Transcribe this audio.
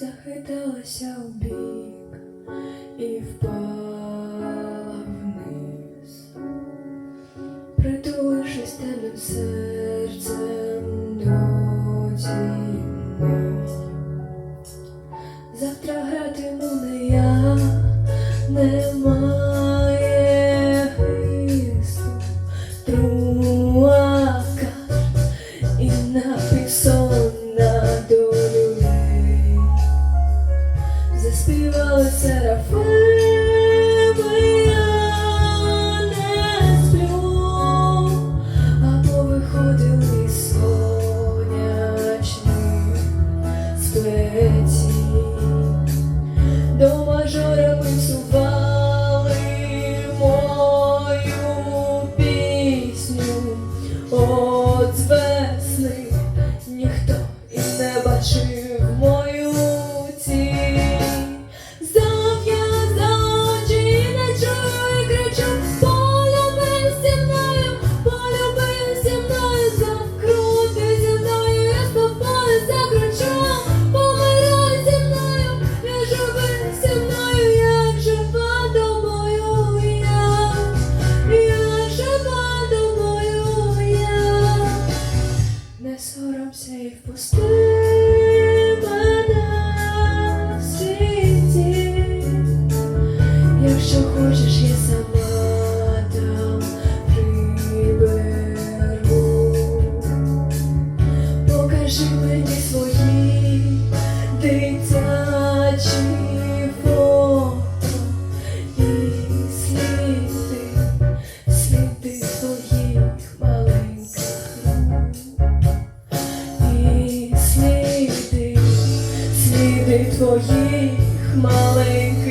захиталася у бік і впала вниз, притулившись темним серцем до тіни. Завтра гратиму не я нема. so So I'm safe, Still. твоїх малих.